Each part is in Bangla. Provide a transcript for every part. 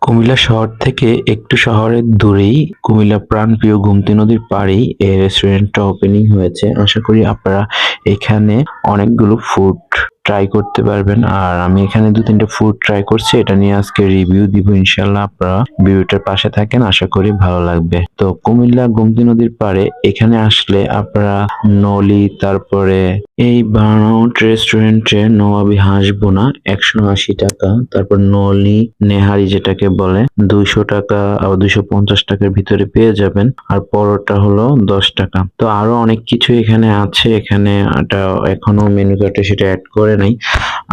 কুমিল্লা শহর থেকে একটু শহরের দূরেই কুমিল্লা প্রাণপ্রিয় গুমতি নদীর পাড়েই এই রেস্টুরেন্টটা ওপেনিং হয়েছে। আশা করি আপনারা এখানে অনেকগুলো ফুড ট্রাই করতে পারবেন। আর আমি এখানে দু তিনটে ফুড ট্রাই করছি, এটা নিয়ে আজকে রিভিউ দিব ইনশাল্লাহ আপনারা। ভিডিওটার পাশে থাকেন, আশা করি ভালো লাগবে। তো কুমিল্লা গুমতি নদীর পাড়ে এখানে আসলে আপনারা নলি, তারপরে এই বার্নআউট রেস্টুরেন্টে নবাবী হাঁস বোনা একশো আশি টাকা। তারপর নলি, নেহারি যেটাকে বলে, দুইশো টাকা আবার দুইশো পঞ্চাশ টাকার ভিতরে পেয়ে যাবেন। আর পরোটা হলো দশ টাকা। তো আরও অনেক কিছু এখানে আছে। এখানে এটা এখনও মেনু কার্ডে সেটা অ্যাড করে নাই।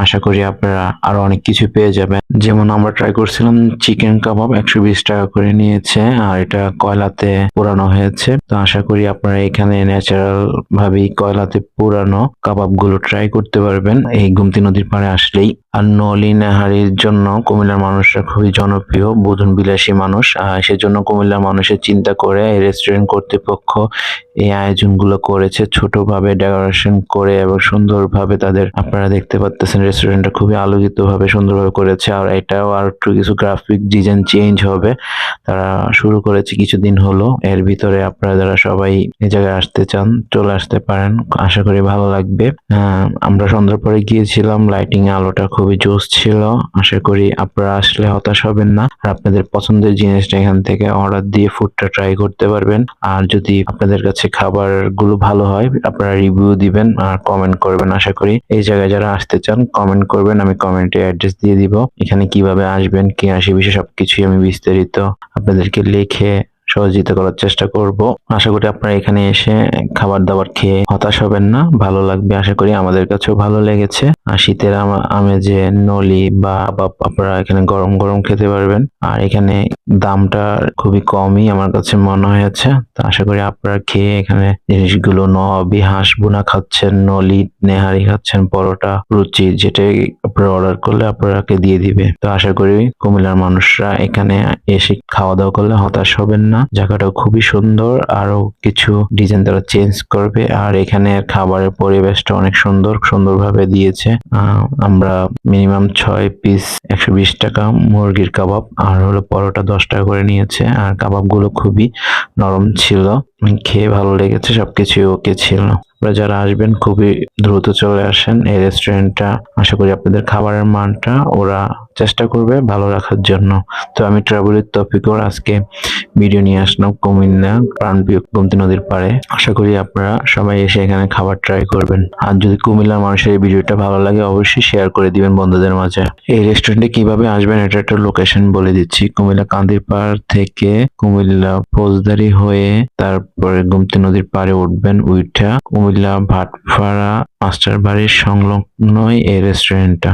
আশা করি আপনারা আরও অনেক কিছু পেয়ে যাবেন। যেমন আমরা ট্রাই করছিলাম চিকেন কাবাব, একশো বিশ টাকা করে নিয়েছে আর এটা কয়লাতে পোড়ানো হয়েছে। তো আশা করি আপনারা এখানে ন্যাচারাল ভাবেই কয়লাতে পোড়ানো কাবাবগুলো ট্রাই করতে পারবেন। এই গুমতি নদীর পাড়ে আসলেই। আর নলি নাহারির জন্য কুমিল্লার মানুষরা খুবই জনপ্রিয়, বোধন বিলাসী মানুষ। সেজন্য কুমিল্লার মানুষের চিন্তা করে এই রেস্টুরেন্ট কর্তৃপক্ষ এই আয়োজনগুলো করেছে। ছোটভাবে ডেকোরেশন করে এবং সুন্দরভাবে তাদের আপনারা দেখতে পাচ্ছেন রেস্টুরেন্টটা খুবই আলোকিত ভাবে সুন্দরভাবে করেছে আর এটাও আর একটু কিছু গ্রাফিক ডিজাইন চেঞ্জ হবে। তারা শুরু করেছে কিছুদিন হলো। এর ভিতরে আপনারা যারা সবাই এই জায়গায় আসতে চান, চলে আসতে পারেন। আশা করি ভালো লাগবে। আমরা সন্ধ্যার পরে গিয়েছিলাম লাইটিং আলোটা খুবই জোস ছিল। আশা করি আপনারা আসলে হতাশ হবেন না। আর আপনাদের পছন্দের জিনিসটা এখান থেকে অর্ডার দিয়ে ফুডটা ট্রাই করতে পারবেন। আর যদি আপনাদের কাছে খাবারগুলো ভালো হয়, আপনারা রিভিউ দিবেন আর কমেন্ট করবেন। আশা করি এই জায়গায় আসতে চান কমেন্ট করবেন, আমি কমেন্টে অ্যাড্রেস দিয়ে দিব। এখানে কীভাবে আসবেন, কি আসে বিষয়ে সবকিছুই আমি বিস্তারিত আপনাদেরকে লিখে সহযোগিতা করার চেষ্টা করব। আশা করি আপনারা এখানে এসে খাবার দাবার খেয়ে হতাশ হবেন না। ভালো লাগবে, আশা করি আমাদের কাছেও ভালো লেগেছে। আর শীতের আমা- আমেজে নলি বা কাবাব আপনারা এখানে গরম গরম খেতে পারবেন। আর এখানে দামটা খুবই কমই আমার কাছে মনে হয়েছে। তো আশা করি আপনারা খেয়ে এখানে জিনিসগুলো নবি হাঁস বোনা খাচ্ছেন, নলি, নেহারি খাচ্ছেন, পরোটা রুচি যেটাই আপনারা অর্ডার করলে আপনারাকে দিয়ে দিবে। তো আশা করি কুমিল্লার মানুষরা এখানে এসে খাওয়া দাওয়া করলে হতাশ হবেন না। জায়গাটাও খুবই সুন্দর, আরও কিছু ডিজাইন তারা চেঞ্জ করবে, আর এখানে খাবারের পরিবেশটা অনেক সুন্দর, সুন্দরভাবে দিয়েছে। আমরা মিনিমাম ছয় পিস একশো বিশ টাকা মুরগির কাবাব, আর হলো পরোটা দশ টাকা করে নিয়েছে, আর কাবাবগুলো খুবই নরম ছিল। খেয়ে ভালো লেগেছে, সবকিছু ওকে ছিল। আপনারা যারা আসবেন, খুবই দ্রুত চলে আসেন এই রেস্টুরেন্টটা আশা করি আপনাদের খাবারের মানটা ওরা চেষ্টা করবে ভালো রাখার জন্য। তো আমি ট্রাভেলের টপিকর আজকে ভিডিও নিয়ে আসলাম কুমিল্লা প্রাণপ্রিয় গোমতী নদীর পাড়ে। আশা করি আপনারা সবাই এসে এখানে খাবার ট্রাই করবেন। আর যদি কুমিল্লার মানুষের এই ভিডিওটা ভালো লাগে, অবশ্যই শেয়ার করে দিবেন বন্ধুদের মাঝে। এই রেস্টুরেন্টে কীভাবে আসবেন, এটা একটা লোকেশন বলে দিচ্ছি। কুমিল্লা কান্দির পাড় থেকে কুমিল্লা ফৌজদারি হয়ে তারপরে গোমতী নদীর পাড়ে উঠবেন, উইঠা কুমিল্লা ভাটপাড়া মাস্টার বাড়ির সংলগ্নই এই রেস্টুরেন্টটা